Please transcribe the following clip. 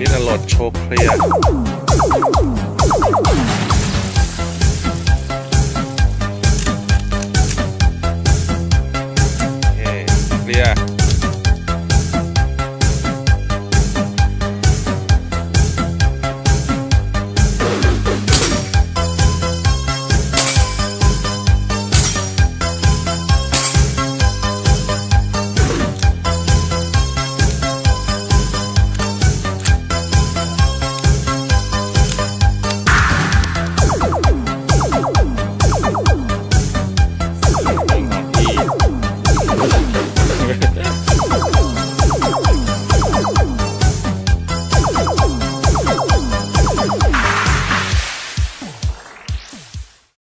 นิรลดโชว์เคลีย์เคลียร์